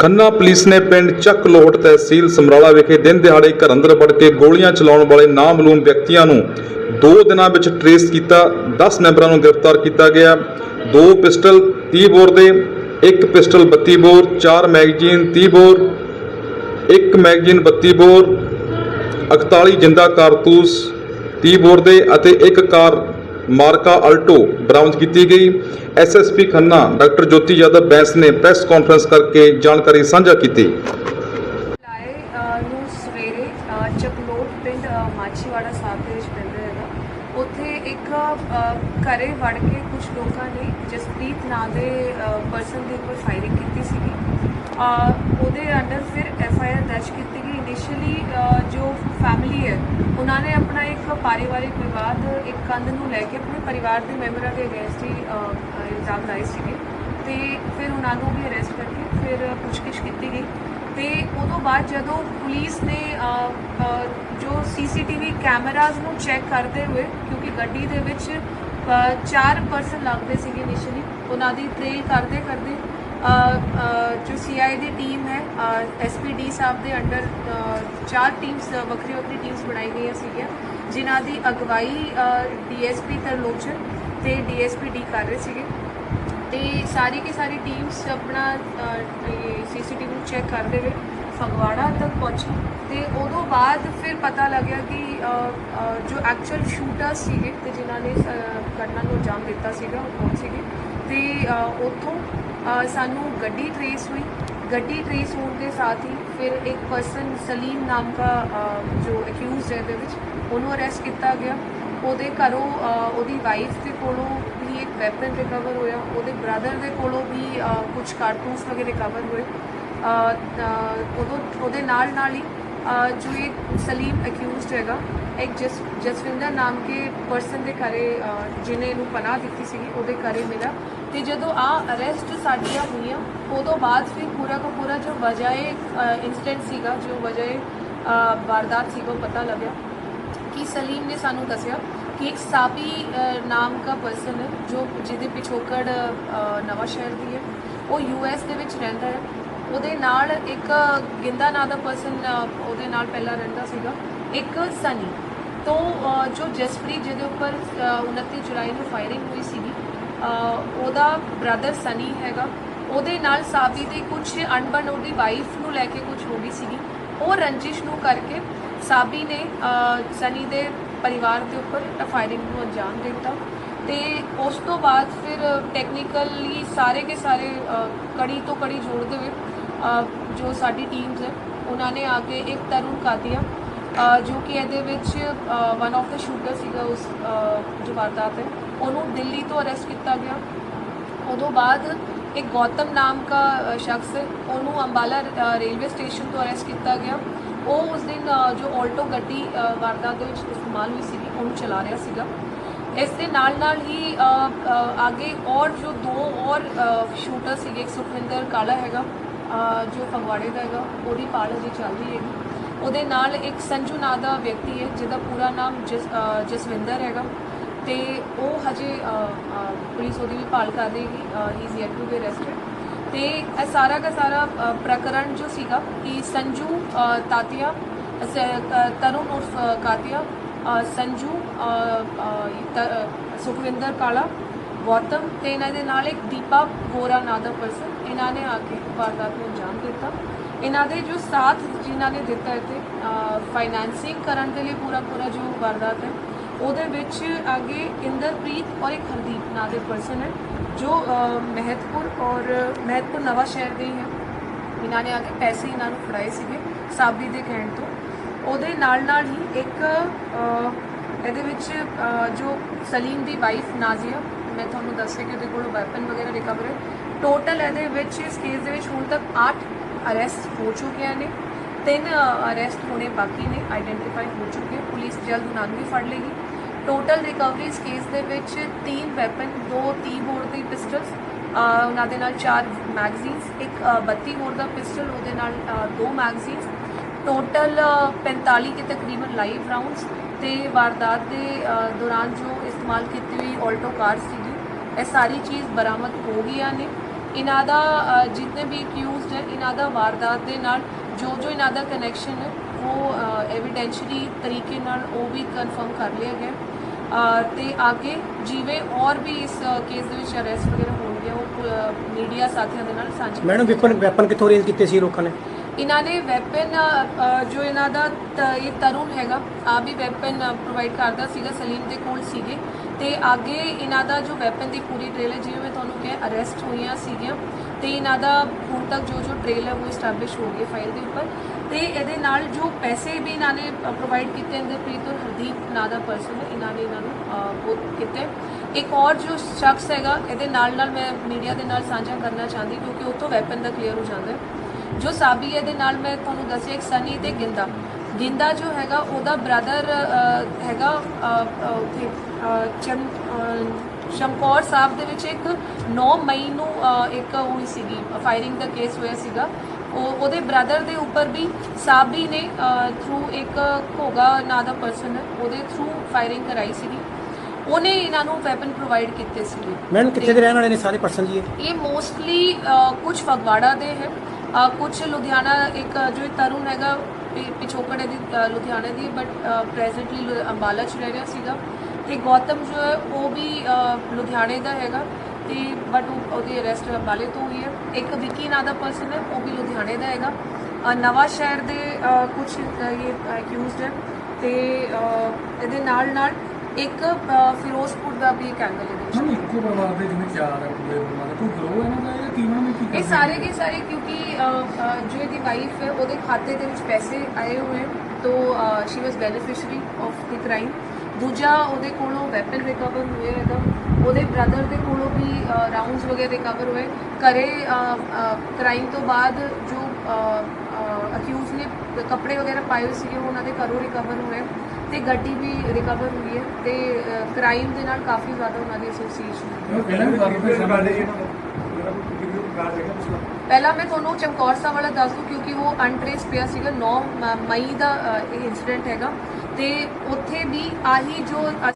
Khanna police ਨੇ ਪਿੰਡ ਚੱਕ ਲੋਟ ਤਹਿਸੀਲ ਸਮਰਾਲਾ ਵਿਖੇ ਦਿਨ ਦਿਹਾੜੇ ਘਰ ਅੰਦਰ ਵੜ ਕੇ ਗੋਲੀਆਂ ਚਲਾਉਣ ਵਾਲੇ ਨਾਮਲੂਮ ਵਿਅਕਤੀਆਂ ਨੂੰ 2 ਦਿਨਾਂ ਵਿੱਚ ਟਰੇਸ ਕੀਤਾ 10 ਮੈਂਬਰਾਂ ਨੂੰ ਗ੍ਰਿਫਤਾਰ ਕੀਤਾ ਗਿਆ। ਦੋ ਪਿਸਟਲ 30 ਬੋਰ ਦੇ, ਇੱਕ ਪਿਸਟਲ 32 ਬੋਰ, ਚਾਰ ਮੈਗਜ਼ੀਨ 30 ਬੋਰ ਇੱਕ ਮੈਗਜ਼ੀਨ 32 ਬੋਰ 41 ਜਿੰਦਾ ਕਾਰਤੂਸ 30 ਬੋਰ ਦੇ ਅਤੇ ਇੱਕ ਕਾਰ ਮਾਰਕਾ ਅਲਟੋ ਬਰਾਮਦ ਕੀਤੀ ਗਈ। ਐਸਐਸਪੀ ਖੰਨਾ, ਡਾਕਟਰ ਜੋਤੀ ਯਾਦਵ ਬੈਂਸ ਨੇ ਪ੍ਰੈਸ ਕਾਨਫਰੰਸ ਕਰਕੇ ਜਾਣਕਾਰੀ ਸਾਂਝਾ ਕੀਤੀ ਲਾਏ ਅ, ਨੂੰ ਸਵੇਰੇ ਅ, ਚਕਲੋਟ ਪਿੰਡ ਅ, ਮਾਛੀਵਾੜਾ ਸਾਹਿਬ ਦੇ ਵਿੱਚ ਪੈਂਦਾ ਹੈਗਾ ਉੱਥੇ ਇੱਕ ਅ, ਘਰੇ ਵੜ ਕੇ ਕੁਝ ਲੋਕਾਂ ਨੇ ਜਸਪ੍ਰੀਤ ਨਾਂ ਦੇ ਪਰਸਨ ਦੇ ਉੱਪਰ ਫਾਇਰਿੰਗ ਕੀਤੀ ਸੀਗੀ। ਉਹਦੇ ਅੰਡਰ ਫਿਰ ਐਫ ਆਈ ਆਰ ਦਰਜ ਕੀਤੀ ਗਈ। ਇਨੀਸ਼ੀਅਲੀ ਜੋ ਫੈਮਿਲੀ ਹੈ ਉਹਨਾਂ ਨੇ ਆਪਣਾ ਇੱਕ ਪਾਰਿਵਾਰਿਕ ਵਿਵਾਦ ਇੱਕ ਕੰਧ ਨੂੰ ਲੈ ਕੇ ਆਪਣੇ ਪਰਿਵਾਰ ਦੇ ਮੈਂਬਰਾਂ ਦੇ ਅਗੇਂਸਟ ਹੀ ਇਲਜ਼ਾਮ ਲਾਏ ਸੀਗੇ। ਤੇ ਫਿਰ ਉਹਨਾਂ ਨੂੰ ਵੀ ਅਰੈਸਟ ਕਰਕੇ ਫਿਰ ਪੁੱਛਗਿੱਛ ਕੀਤੀ ਗਈ। ਤੇ ਉਦੋਂ ਬਾਅਦ ਜਦੋਂ ਪੁਲਿਸ ਨੇ ਅ, ਅ, ਜੋ ਸੀਸੀਟੀਵੀ ਕੈਮਰਾਜ਼ ਨੂੰ ਚੈੱਕ ਕਰਦੇ ਹੋਏ ਕਿਉਂਕਿ ਗੱਡੀ ਦੇ ਵਿੱਚ ਚਾਰ ਪਰਸਨ ਲੱਗਦੇ ਸੀਗੇ ਇਨੀਸ਼ੀਅਲੀ ਉਹਨਾਂ ਦੀ ਟ੍ਰੇਲ ਕਰਦੇ ਕਰਦੇ ਅ, ਅ, ਜੋ ਸੀਆਈ ਦੀ ਟੀਮ ਹੈ ਐਸਪੀਡੀ ਸਾਹਿਬ ਦੇ ਅੰਡਰ ਚਾਰ ਟੀਮਸ ਵੱਖਰੀ ਵੱਖਰੀ ਟੀਮਸ ਬਣਾਈ ਗਈਆਂ ਸੀਗੀਆਂ ਜਿਨ੍ਹਾਂ ਦੀ ਅਗਵਾਈ ਡੀਐਸਪੀ ਤਰਲੋਚਨ ਤੇ ਡੀਐਸਪੀ ਡੀ ਕਰ ਰਹੇ ਸੀਗੇ। ਤੇ ਸਾਰੀ ਕੀ ਸਾਰੀ ਟੀਮਸ ਆਪਣਾ ਸੀਸੀਟੀਵੀ ਨੂੰ ਚੈੱਕ ਕਰਦੇ ਰਹੇ। ਫਗਵਾੜਾ ਤੱਕ ਪਹੁੰਚੀ ਤੇ ਉਦੋਂ ਬਾਅਦ ਫਿਰ ਪਤਾ ਲੱਗਿਆ ਕਿ ਜੋ ਐਕਚੁਅਲ ਸ਼ੂਟਰ ਸੀਗੇ ਤੇ ਜਿਨ੍ਹਾਂ ਨੇ ਇਸ, ਘਟਨਾ ਨੂੰ ਅੰਜਾਮ ਦਿੱਤਾ ਸੀਗਾ ਉਹ ਕੌਣ ਸੀਗੇ? ਤੇ ਉੱਥੋਂ ਸਾਨੂੰ ਗੱਡੀ ਟਰੇਸ ਹੋਈ। ਗੱਡੀ ਟਰੇਸ ਹੋਣ ਦੇ ਸਾਥ ਹੀ ਫਿਰ ਇੱਕ ਪਰਸਨ ਸਲੀਮ ਨਾਮ ਦਾ ਜੋ ਅਕਿਊਜ਼ਡ ਹੈ ਦੇ ਵਿੱਚ ਉਹਨੂੰ ਅਰੈਸਟ ਕੀਤਾ ਗਿਆ। ਉਹਦੇ ਘਰੋਂ ਉਹਦੀ ਵਾਈਫ ਦੇ ਕੋਲੋਂ ਵੀ ਇੱਕ ਵੈਪਨ ਰਿਕਵਰ ਹੋਇਆ। ਉਹਦੇ ਬ੍ਰਦਰ ਦੇ ਕੋਲੋਂ ਵੀ ਕੁਝ ਕਾਰਟੂਨਸ ਵਗੈਰੇ ਰਿਕਵਰ ਹੋਏ। ਉਦੋਂ ਉਹਦੇ ਨਾਲ ਨਾਲ ਹੀ ਅ, ਜੋ ਇਹ ਸਲੀਮ ਅਕਿਊਜ਼ਡ ਹੈਗਾ ਇੱਕ ਜਸ ਜਸਵਿੰਦਰ ਨਾਮ ਕੇ ਪਰਸਨ ਦੇ ਘਰੇ ਅ, ਜਿਹਨੇ ਇਹਨੂੰ ਪਨਾਹ ਦਿੱਤੀ ਸੀਗੀ ਉਹਦੇ ਘਰੇ ਮਿਲਾ ਤੇ ਜਦੋਂ ਆ ਅਰੈਸਟ ਸਾਡੀਆਂ ਹੋਈਆਂ ਉਦੋਂ ਬਾਅਦ ਫਿਰ ਪੂਰਾ ਕੋ ਪੂਰਾ ਜੋ ਵਜਾਏ ਇਨਸੀਡੈਂਟ ਸੀਗਾ ਜੋ ਵਜਾਏ ਵਾਰਦਾਤ ਸੀਗਾ ਉਹ ਪਤਾ ਲੱਗਿਆ ਕਿ ਸਲੀਮ ਨੇ ਸਾਨੂੰ ਦੱਸਿਆ ਕਿ ਇੱਕ ਸਾਬੀ ਨਾਮ ਦਾ ਪਰਸਨ ਹੈ ਜੋ ਜਿਹਦੇ ਪਿਛੋਕੜ ਅ, ਨਵਾਂ ਸ਼ਹਿਰ ਦੀ ਹੈ। ਉਹ ਯੂਐਸ ਦੇ ਵਿੱਚ ਰਹਿੰਦਾ ਹੈ। ਉਹਦੇ ਨਾਲ ਇੱਕ ਗਿੰਦਾ ਨਾਂ ਦਾ ਪਰਸਨ ਉਹਦੇ ਨਾਲ ਪਹਿਲਾਂ ਰਹਿੰਦਾ ਸੀਗਾ ਇੱਕ ਸਨੀ। ਤੋਂ ਜੋ ਜਸਪ੍ਰੀਤ ਜਿਹਦੇ ਉੱਪਰ ਅ, 29 ਜੁਲਾਈ ਨੂੰ ਫਾਇਰਿੰਗ ਹੋਈ ਸੀਗੀ ਉਹਦਾ ਬ੍ਰਦਰ ਸਨੀ ਹੈਗਾ। ਉਹਦੇ ਨਾਲ ਸਾਬੀ ਦੀ ਕੁਝ ਅਣਬਣ ਉਹਦੀ ਵਾਈਫ ਨੂੰ ਲੈ ਕੇ ਕੁਝ ਹੋ ਗਈ ਸੀਗੀ। ਉਹ ਰੰਜਿਸ਼ ਨੂੰ ਕਰਕੇ ਸਾਬੀ ਨੇ ਸਨੀ ਦੇ ਪਰਿਵਾਰ ਦੇ ਉੱਪਰ ਫਾਇਰਿੰਗ ਨੂੰ ਅੰਜਾਮ ਦਿੱਤਾ। ਤੇ ਉਸ ਤੋਂ ਬਾਅਦ ਫਿਰ ਟੈਕਨੀਕਲੀ ਸਾਰੇ ਕੇ ਸਾਰੇ ਕੜੀ ਤੋਂ ਕੜੀ ਜੋੜਦੇ ਹੋਏ ਜੋ ਸਾਡੀ ਟੀਮਸ ਹੈ ਉਹਨਾਂ ਨੇ ਆ ਕੇ ਇੱਕ ਤਰੁਣ ਕਾਦੀਆ ਜੋ ਕਿ ਇਹਦੇ ਵਿੱਚ ਵਨ ਆਫ ਦਾ ਸ਼ੂਟਰ ਸੀਗਾ ਉਸ ਅ, ਜੋ ਵਾਰਦਾਤ ਹੈ ਉਹਨੂੰ ਦਿੱਲੀ ਤੋਂ ਅਰੈਸਟ ਕੀਤਾ ਗਿਆ। ਉਦੋਂ ਬਾਅਦ ਇੱਕ ਗੌਤਮ ਨਾਮ ਦਾ ਸ਼ਖਸ ਉਹਨੂੰ ਅੰਬਾਲਾ ਰੇਲਵੇ ਸਟੇਸ਼ਨ ਤੋਂ ਅਰੈਸਟ ਕੀਤਾ ਗਿਆ। ਉਹ ਉਸ ਦਿਨ ਜੋ ਆਲਟੋ ਗੱਡੀ ਵਾਰਦਾਤ ਦੇ ਵਿੱਚ ਇਸਤੇਮਾਲ ਹੋਈ ਸੀਗੀ ਉਹਨੂੰ ਚਲਾ ਰਿਹਾ ਸੀਗਾ। ਇਸ ਦੇ ਨਾਲ ਨਾਲ ਹੀ ਅ, ਅ, ਔਰ ਜੋ ਦੋ ਔਰ ਸ਼ੂਟਰ ਸੀਗੇ ਇੱਕ ਸੁਖਵਿੰਦਰ ਕਾਲਾ ਹੈਗਾ ਜੋ ਫਗਵਾੜੇ ਦਾ ਹੈਗਾ ਉਹਦੀ ਪਾਲ ਹਜੇ ਚੱਲ ਰਹੀ ਹੈਗੀ। ਉਹਦੇ ਨਾਲ ਇੱਕ ਸੰਜੂ ਨਾਂ ਦਾ ਵਿਅਕਤੀ ਹੈ ਜਿਹਦਾ ਪੂਰਾ ਨਾਮ ਜਸ ਜਸਵਿੰਦਰ ਹੈਗਾ। ਤੇ ਉਹ ਹਜੇ ਪੁਲਿਸ ਉਹਦੀ ਵੀ ਭਾਲ ਕਰ ਰਹੀ ਹੈ he is yet to be arrested ਤੇ ਇਹ ਸਾਰਾ ਦਾ ਸਾਰਾ ਅ, ਪ੍ਰਕਰਣ ਜੋ ਸੀਗਾ ਕਿ ਸੰਜੂ ਅ, ਤਾਤੀਆ ਤਰੁਣ ਉਰਫ ਅ, ਕਾਤੀਆ ਸੰਜੂ ਤ- ਸੁਖਵਿੰਦਰ ਕਾਲਾ ਗੌਤਮ ਤੇ ਇਹਨਾਂ ਦੇ ਨਾਲ ਇੱਕ ਦੀਪਾ ਗੋਰਾ ਨਾਂ ਦਾ ਪਰਸਨ ਇਹਨਾਂ ਨੇ ਆ ਕੇ ਵਾਰਦਾਤ ਨੂੰ ਅੰਜਾਮ ਦਿੱਤਾ। ਇਹਨਾਂ ਦੇ ਜੋ ਸਾਥ ਜਿਨ੍ਹਾਂ ਨੇ ਦਿੱਤਾ ਇੱਥੇ ਫਾਈਨੈਂਸਿੰਗ ਕਰਨ ਦੇ ਲਈ ਪੂਰਾ ਪੂਰਾ ਜੋ ਵਾਰਦਾਤ ਹੈ, ਉਹਦੇ ਵਿੱਚ ਅੱਗੇ ਇੰਦਰਪ੍ਰੀਤ ਔਰ ਇੱਕ ਹਰਦੀਪ ਨਾਂ ਦੇ ਪਰਸਨ ਹੈ, ਜੋ ਮਹਿਤਪੁਰ ਔਰ ਮਹਿਤਪੁਰ ਨਵਾਂ ਸ਼ਹਿਰ ਦੇ ਹੀ ਹੈ। ਇਹਨਾਂ ਨੇ ਆ ਕੇ ਪੈਸੇ ਇਹਨਾਂ ਨੂੰ ਫੜਾਏ ਸੀਗੇ ਸਾਬੀ ਦੇ ਕਹਿਣ ਤੋਂ। ਉਹਦੇ ਨਾਲ ਨਾਲ ਹੀ ਇੱਕ ਇਹਦੇ ਵਿੱਚ ਜੋ ਸਲੀਮ ਦੀ ਵਾਈਫ ਨਾਜ਼ੀਆ ਮੈਂ ਤੁਹਾਨੂੰ ਦੱਸਿਆ ਕਿ ਉਹਦੇ ਕੋਲੋਂ ਵੈਪਨ ਵਗੈਰਾ ਰਿਕਵਰ ਹੈ ਟੋਟਲ ਇਹਦੇ ਵਿੱਚ ਇਸ ਕੇਸ ਦੇ ਵਿੱਚ ਹੁਣ ਤੱਕ 8 ਅਰੈਸਟ ਹੋ ਚੁੱਕੇ ਨੇ ਤਿੰਨ ਅਰੈਸਟ ਹੋਣੇ ਬਾਕੀ ਨੇ ਆਈਡੈਂਟੀਫਾਈ ਹੋ ਚੁੱਕੇ ਪੁਲਿਸ ਜਲਦ ਉਹਨਾਂ ਨੂੰ ਵੀ ਫੜ ਲੇਗੀ ਟੋਟਲ ਰਿਕਵਰੀ ਇਸ ਕੇਸ ਦੇ ਵਿੱਚ ਤਿੰਨ ਵੈਪਨ ਦੋ 30 ਬੋਰ ਦੀ ਪਿਸਟਲਸ ਉਹਨਾਂ ਦੇ ਨਾਲ ਚਾਰ ਮੈਗਜ਼ੀਨਸ ਇੱਕ ਅ, 32 ਬੋਰ ਦਾ ਪਿਸਟਲ ਉਹਦੇ ਨਾਲ ਅ, ਦੋ ਮੈਗਜ਼ੀਨਸ ਟੋਟਲ 45 ਕੇ ਤਕਰੀਬਨ ਲਾਈਵ ਰਾਉਂਡਸ ਤੇ ਵਾਰਦਾਤ ਦੇ ਦੌਰਾਨ ਜੋ ਇਸਤੇਮਾਲ ਕੀਤੀ ਹੋਈ ਆਲਟੋ ਕਾਰ ਸੀ ਇਹ ਸਾਰੀ ਚੀਜ਼ ਬਰਾਮਦ ਹੋ ਗਈਆਂ ਨੇ। ਇਹਨਾਂ ਦਾ ਅ, ਜਿਤਨੇ ਵੀ ਅਕਿਊਜ਼ਡ ਹੈ ਇਹਨਾਂ ਦਾ ਵਾਰਦਾਤ ਦੇ ਨਾਲ ਜੋ ਜੋ ਇਹਨਾਂ ਦਾ ਕਨੈਕਸ਼ਨ ਹੈ ਉਹ ਐਵੀਡੈਂਸ਼ਲੀ ਤਰੀਕੇ ਨਾਲ ਉਹ ਵੀ ਕਨਫਰਮ ਕਰ ਲਿਆ ਗਿਆ। ਤੇ ਅੱਗੇ ਜਿਵੇਂ ਔਰ ਵੀ ਇਸ ਕੇਸ ਦੇ ਵਿੱਚ ਅਰੈਸਟ ਵਗੈਰਾ ਹੋਣਗੇ ਉਹ ਮੀਡੀਆ ਸਾਥੀਆਂ ਦੇ ਨਾਲ ਸਾਂਝੇ ਮੈਡਮ ਵੈਪਨ ਵੈਪਨ ਕਿੱਥੋਂ ਅਰੇਂਜ ਕੀਤੇ ਸੀ ਲੋਕਾਂ ਨੇ? ਇਹਨਾਂ ਨੇ ਵੈਪਨ ਜੋ ਇਹਨਾਂ ਦਾ ਇਹ ਤਰੁਣ ਹੈਗਾ ਆ ਵੀ ਵੈਪਨ ਪ੍ਰੋਵਾਈਡ ਕਰਦਾ ਸੀਗਾ ਸਲੀਮ ਦੇ ਕੋਲ ਸੀਗੇ। ਤੇ ਅੱਗੇ ਇਹਨਾਂ ਦਾ ਜੋ ਵੈਪਨ ਦੀ ਪੂਰੀ ਟ੍ਰੇਲ ਹੈ ਜਿਵੇਂ ਮੈਂ ਤੁਹਾਨੂੰ ਕਿਹਾ ਅਰੈਸਟ ਹੋਈਆਂ ਸੀਗੀਆਂ। ਤੇ ਇਹਨਾਂ ਦਾ ਹੁਣ ਤੱਕ ਜੋ ਜੋ ਟ੍ਰੇਲ ਹੈ ਉਹ ਸਟੈਬਲਿਸ਼ ਹੋ ਗਈ ਫਾਈਲ ਦੇ ਉੱਪਰ। ਤੇ ਇਹਦੇ ਨਾਲ ਜੋ ਪੈਸੇ ਵੀ ਇਹਨਾਂ ਨੇ ਪ੍ਰੋਵਾਈਡ ਕੀਤੇ ਇੰਦਰਪ੍ਰੀਤ ਔਰ ਹਰਦੀਪ ਨਾਂ ਦਾ ਪਰਸਨ ਹੈ ਇਹਨਾਂ ਨੇ ਇਹਨਾਂ ਨੂੰ ਅਹ, ਉਹ ਕੀਤੇ। ਇੱਕ ਔਰ ਜੋ ਸ਼ਖਸ ਹੈਗਾ ਇਹਦੇ ਨਾਲ ਨਾਲ ਮੈਂ ਮੀਡੀਆ ਦੇ ਨਾਲ ਸਾਂਝਾ ਕਰਨਾ ਚਾਹੁੰਦੀ ਕਿਉਂਕਿ ਉੱਥੋਂ ਵੈਪਨ ਦਾ ਕਲੀਅਰ ਹੋ ਜਾਂਦਾ ਹੈ। ਜੋ ਸਾਬੀ ਹੈ ਦੇ ਨਾਲ ਮੈਂ ਤੁਹਾਨੂੰ ਦੱਸਿਆ ਇੱਕ ਸਨੀ ਤੇ ਗਿੰਦਾ। ਗਿੰਦਾ ਜੋ ਹੈਗਾ ਉਹਦਾ ਬ੍ਰਦਰ ਹੈਗਾ ਉੱਥੇ ਸ਼ਮਕੌਰ ਸਾਹਿਬ ਦੇ ਵਿੱਚ ਇੱਕ 9 ਮਈ ਨੂੰ ਇੱਕ ਹੋਈ ਸੀਗੀ ਫਾਇਰਿੰਗ ਦਾ ਕੇਸ ਹੋਇਆ ਸੀਗਾ। ਉਹ ਉਹਦੇ ਬ੍ਰਦਰ ਦੇ ਉੱਪਰ ਵੀ ਸਾਬੀ ਨੇ ਥਰੂ ਇੱਕ ਘੋਗਾ ਨਾਂ ਦਾ ਪਰਸਨ ਉਹਦੇ ਥਰੂ ਫਾਇਰਿੰਗ ਕਰਾਈ ਸੀਗੀ। ਉਹਨੇ ਇਹਨਾਂ ਨੂੰ ਵੈਪਨ ਪ੍ਰੋਵਾਈਡ ਕੀਤੇ ਸੀਗੇ। ਮੈਡਮ ਕਿੱਥੇ ਦੇ ਰਹਿਣ ਵਾਲੇ ਨੇ ਸਾਰੇ ਪਰਸਨ ਜੀ ਇਹ? ਮੋਸਟਲੀ ਕੁਝ ਫਗਵਾੜਾ ਦੇ ਹੈ। ਕੁਝ ਲੁਧਿਆਣਾ ਇੱਕ ਜੋ ਤਰੁਣ ਹੈਗਾ ਪਿ- ਪਿਛੋਕੜ ਦੀ ਲੁਧਿਆਣੇ ਦੀ ਬਟ ਪ੍ਰੈਜ਼ੈਂਟਲੀ ਅੰਬਾਲਾ ਚ ਰਹਿ ਰਿਹਾ ਸੀਗਾ। ਤੇ ਗੌਤਮ ਜੋ ਹੈ ਉਹ ਵੀ ਲੁਧਿਆਣੇ ਦਾ ਹੈਗਾ। ਤੇ ਬਟ ਉਹਦੀ ਅਰੈਸਟ ਅੰਬਾਲੇ ਤੋਂ ਹੋਈ ਹੈ। ਇੱਕ ਵਿੱਕੀ ਨਾਂ ਦਾ ਪਰਸਨ ਹੈ ਉਹ ਵੀ ਲੁਧਿਆਣੇ ਦਾ ਹੈਗਾ। ਅ, ਨਵਾਂ ਸ਼ਹਿਰ ਦੇ ਕੁਝ ਇਹ ਅਕਿਊਜ਼ਡ ਹੈ। ਤੇ ਇਹਦੇ ਨਾਲ ਨਾਲ ਇੱਕ ਫਿਰੋਜ਼ਪੁਰ ਦਾ ਵੀ ਇੱਕ ਐਂਗਲ ਇਹਦੇ ਵਿੱਚ ਇੱਕੋ ਪਰਿਵਾਰ ਦੇ ਜਿਵੇਂ ਚਾਰ ਹੈ ਪੂਰੇ ਪਰਿਵਾਰ ਦਾ ਕੋਈ ਗਰੋਹ ਇਹਨਾਂ ਦਾ ਜਾਂ ਟੀਮਾਂ ਵਿੱਚ ਕੀ ਇਹ ਸਾਰੇ ਕੇ ਸਾਰੇ ਕਿਉਂਕਿ ਜੋ ਇਹਦੀ ਵਾਈਫ ਹੈ, ਉਹਦੇ ਖਾਤੇ ਦੇ ਵਿੱਚ ਪੈਸੇ ਆਏ ਹੋਏ ਹਨ she was beneficiary of the crime ਦੂਜਾ ਉਹਦੇ ਕੋਲੋਂ ਵੈਪਨ ਰਿਕਵਰ ਹੋਏ ਹੈਗਾ। ਉਹਦੇ ਬ੍ਰਦਰ ਦੇ ਕੋਲੋਂ ਵੀ ਰਾਉਂਡਸ ਵਗੈਰਾ ਰਿਕਵਰ ਹੋਏ ਕਰੇ ਕ੍ਰਾਈਮ ਤੋਂ ਬਾਅਦ ਜੋ ਅਕਿਊਜ਼ ਨੇ ਕੱਪੜੇ ਵਗੈਰਾ ਪਾਏ ਹੋਏ ਸੀਗੇ ਉਹਨਾਂ ਦੇ ਘਰੋਂ ਰਿਕਵਰ ਹੋਏ ਤੇ ਗੱਡੀ ਵੀ ਰਿਕਵਰ ਹੋਈ ਹੈ ਤੇ ਕ੍ਰਾਈਮ ਦੇ ਨਾਲ ਕਾਫੀ ਜ਼ਿਆਦਾ ਉਹਨਾਂ ਦੀ ਐਸੋਸੀਏਸ਼ਨ ਹੈ। ਪਹਿਲਾਂ ਮੈਂ ਤੁਹਾਨੂੰ ਚਮਕੌਰ ਸਾਹਿਬ ਵਾਲਾ ਦੱਸ ਦੂੰ, ਕਿਉਂਕਿ ਉਹ ਅਨਟ੍ਰੇਸ ਪਿਆ ਸੀਗਾ 9 ਮ- ਮਈ ਦਾ ਇਹ ਇਨਸੀਡੈਂਟ ਹੈਗਾ। ਤੇ ਉੱਥੇ ਵੀ ਆਹੀ ਜੋ